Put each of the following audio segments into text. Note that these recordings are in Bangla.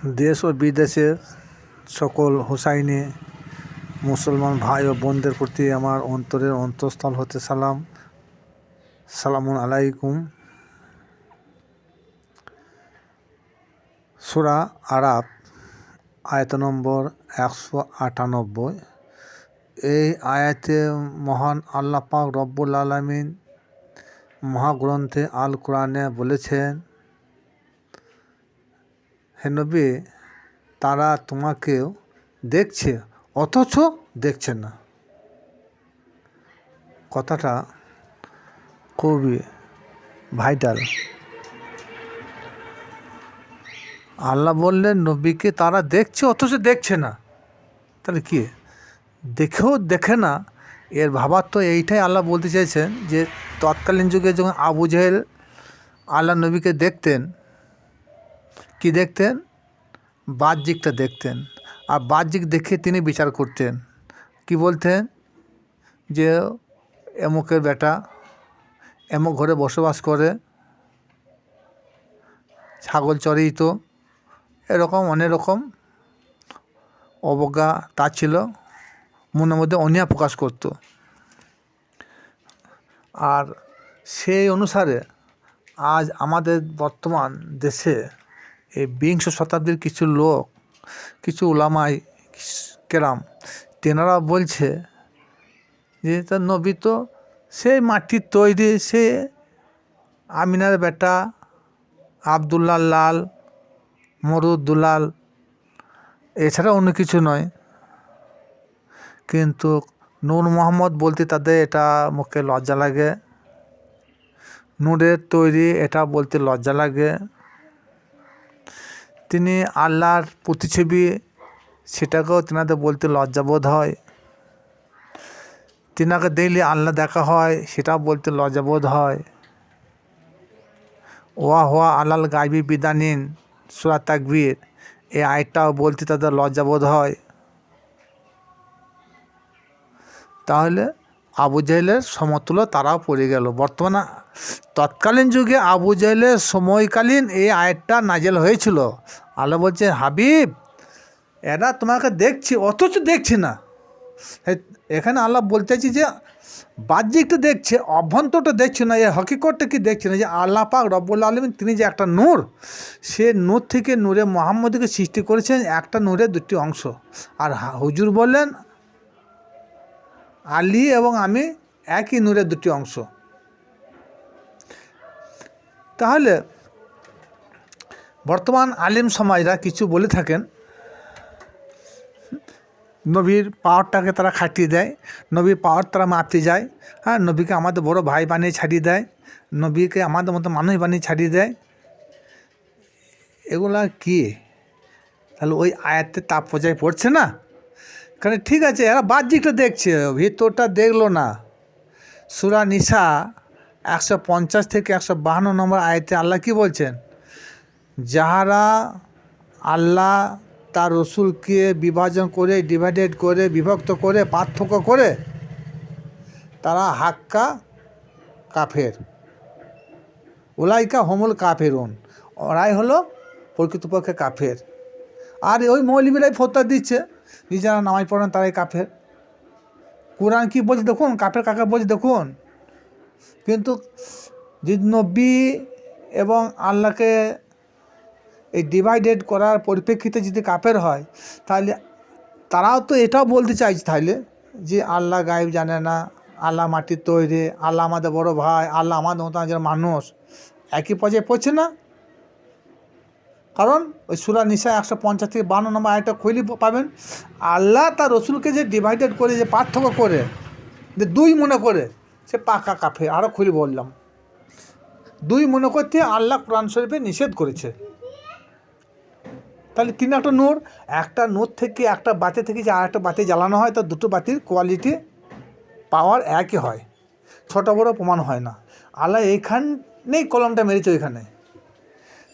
দেশ ও বিদেশের সকল হুসাইনি, মুসলমান ভাই ও বোনদের প্রতি আমার অন্তরের অন্তঃস্থল হতে সালাম। সালামুন আলাইকুম। সুরা আরাব আয়ত নম্বর একশো আটানব্বই। এই আয়াতে মহান আল্লাহ পাক রব্বুল আলমিন মহাগ্রন্থে আল কোরআনে বলেছেন হে নবী, তারা তোমাকেও দেখছে, অথচ দেখছে না। কথাটা খুবই ভাইটাল আল্লাহ বললেন, নবীকে তারা দেখছে, অথচ দেখছে না। তাহলে কি? দেখেও দেখে না। এর ভাবার তো এইটাই আল্লাহ বলতে চাইছেন যে, তৎকালীন যুগে যখন আবু জেহেল আল্লাহ নবীকে দেখতেন কি দেখতেন? বাহ্যিকটা দেখতেন। আর বাহ্যিক দেখে তিনি বিচার করতেন। কি বলতেন? যে এমুকের বেটা এমুক ঘরে বসবাস করে, ছাগল চড়েই তো এরকম অনেক রকম অবজ্ঞা তার ছিল, মনের মধ্যে অনিয়া প্রকাশ করত। আর সেই অনুসারে আজ আমাদের বর্তমান দেশে এই বিংশ শতাব্দীর কিছু লোক, কিছু ওলামাই কেরাম, তেনারা বলছে যে তার নবী তো সেই মাটির তৈরি, সে আমিনার বেটা আবদুল্লাহ লাল মরুদুলাল এছাড়া অন্য কিছু নয়। কিন্তু নূর মোহাম্মদ বলতে তাদের এটা মুখে লজ্জা লাগে। নূরের তৈরি এটা বলতে লজ্জা লাগে। তিনি আল্লাহর প্রতিছবি সেটাকেও তেনাদের বলতে লজ্জাবোধ হয়। তেনাকে দেখলে আল্লাহ দেখা হয়, সেটাও বলতে লজ্জাবোধ হয়। ওয়া হোয়া আলাল গাইবি বিদানিন, সুরা তাকবীর। এই আয়টাও বলতে তাদের লজ্জাবোধ হয়। তাহলে আবু জাহেলের সমতুল্য তারাও পড়ে গেল। বর্তমানে তৎকালীন যুগে আবু জাহেলের সময়কালীন এই আয়টা নাজেল হয়েছিল। আল্লাহ বলছে হাবিব, এরা তোমাকে দেখছি, অথচ দেখছি না। এখানে আল্লাহ বলতে চাইছি যে, বাহ্যিকটা দেখছে, অভ্যন্তরটা দেখছে না, এ হকিকতটা কি দেখছে না? যে আল্লাহ পাক রব্বুল আলমিন তিনি যে একটা নূর, সে নূর থেকে নূরে মোহাম্মদকে সৃষ্টি করেছেন, একটা নূরের দুটি অংশ। আর হুজুর বললেন আলী এবং আমি একই নূরের দুটি অংশ। তাহলে বর্তমান আলিম সমাজরা কিছু বলে থাকেন। নবীর পাওয়ারটাকে তারা খাটিয়ে দেয়, নবীর পাওয়ার তারা মাপতে যায় হ্যাঁ নবীকে আমাদের বড় ভাই বানিয়ে ছাড়িয়ে দেয়, নবীকে আমাদের মতো মানুষ বানিয়ে ছাড়িয়ে দেয়। এগুলা কি? তাহলে ওই আয়াতের তাপ পর্যায়ে পড়ছে না? কারণ ঠিক আছে, এরা বাহ্যিকটা দেখছে, ভিতরটা দেখল না। সুরা নিশা একশো পঞ্চাশ থেকে একশো বাহান্ন নম্বর আয়তে আল্লাহ কি বলছেন? যাহারা আল্লাহ তার রসুলকে বিভাজন করে ডিভাইডেড করে, বিভক্ত করে, পার্থক্য করে, তারা হাক্কা কাফের। ওলাইকা হোমুল কাফেরুন। ওরাই হলো প্রকৃতপক্ষে কাফের। আর ওই মৌলিবিরাই ফোতা দিচ্ছে। যারা নামাজ পড়েন তারাই কাফের। কোরআন কি বলছে দেখুন? কাফের কাকে বলছে দেখুন? কিন্তু যদি নব্বী এবং আল্লাহকে এই ডিভাইডেড করার পরিপ্রেক্ষিতে যদি কাপের হয়, তাহলে তারাও তো এটাও বলতে চাইছে তাহলে যে আল্লাহ গায়েব জানে না, আল্লাহ মাটির তৈরি, আল্লাহ আমাদের বড় ভাই, আল্লাহ আমাদের মতো মানুষ। একই পর্যায়ে পড়ছে না? কারণ ওই সুরা নিশা একশো পঞ্চাশ থেকে বান্ন নম্বর আয়টা খুলি পাবেন। আল্লাহ তার রসুলকে যে ডিভাইডেড করে, যে পার্থক্য করে, যে দুই মনে করে, সে পাকা কাফে আরও খুলি বললাম। দুই মনে করতে আল্লাহ কোরআন শরীফে নিষেধ করেছে। তাহলে তিন একটা নূর একটা নূর থেকে একটা বাতি থেকে যে আর একটা বাতি জ্বালানো হয়, তো দুটো বাতির কোয়ালিটি পাওয়ার একই হয়। ছোটো বড়ো প্রমাণ হয় না। আল্লাহ এইখানেই কলমটা মেরেছে ওইখানে।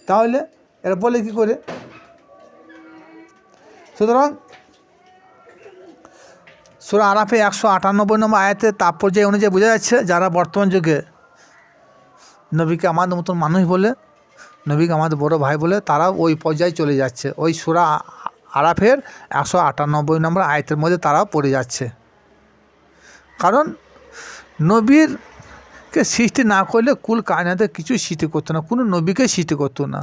তাহলে এরা বলে কী করে? সুতরাং সুরা আরাফে একশো আটানব্বই নম্বর আয়াতে তাৎপর্য অনুযায়ী বোঝা যাচ্ছে, যারা বর্তমান যুগে নবীকে আমাদের মতন মানুষ বলে, নবীকে আমাদের বড় ভাই বলে, তারাও ওই পর্যায়ে চলে যাচ্ছে। ওই সুরা আরাফের একশো আটানব্বই নম্বর আয়তের মধ্যে তারাও পড়ে যাচ্ছে। কারণ নবীরকে সৃষ্টি না করলে কুল কায়নাতে কিছু সৃষ্টি করতো না, কোনো নবীকে সৃষ্টি করতো না।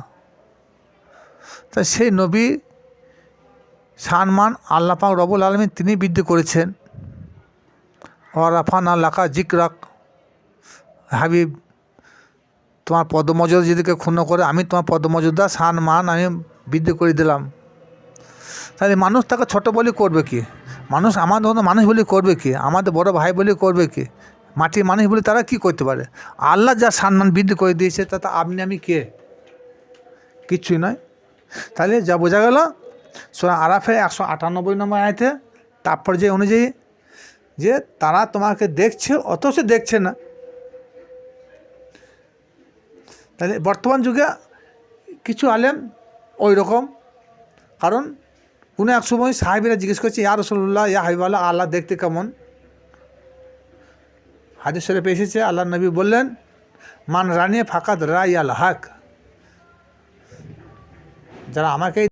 তা সেই নবী সানমান আল্লাহ পাক রবুল আলমিন তিনি বৃদ্ধি করেছেন। ওরাফান আল্লাকা জিকরাক। হাবিব, তোমার পদমর্যাদা যেদিকে ক্ষুণ্ণ করে আমি তোমার পদমর্যাদা সান মান আমি বৃদ্ধি করে দিলাম। তাহলে মানুষ তাকে ছোট বলে করবে কি? মানুষ আমাদের মতো মানুষ বলে করবে কি? আমাদের বড় ভাই বলে করবে কি? মাটির মানুষ বলে তারা কি করতে পারে? আল্লাহ যা সম্মান বৃদ্ধি করে দিয়েছে, তাতে আপনি আমি কে? কিচ্ছুই নয়। তাহলে যা বোঝা গেল সোনা আরাফে একশো আটানব্বই নম্বর আয়তে তারপর যে অনুযায়ী যে তারা তোমাকে দেখছে, অথচ দেখছে না। তাহলে বর্তমান যুগে কিছু আলেম ওই রকম। কারণ কোনো এক সময় সাহেবেরা জিজ্ঞেস করছে, ইয়া রসুল্লাহ ইয়া হাবিবাল্লাহ, আল্লাহ দেখতে কেমন? হাদিস শরীফে এসেছে আল্লাহ নবী বললেন, মান রানিয়ে ফাকাত রাই আল হক। যারা আমাকে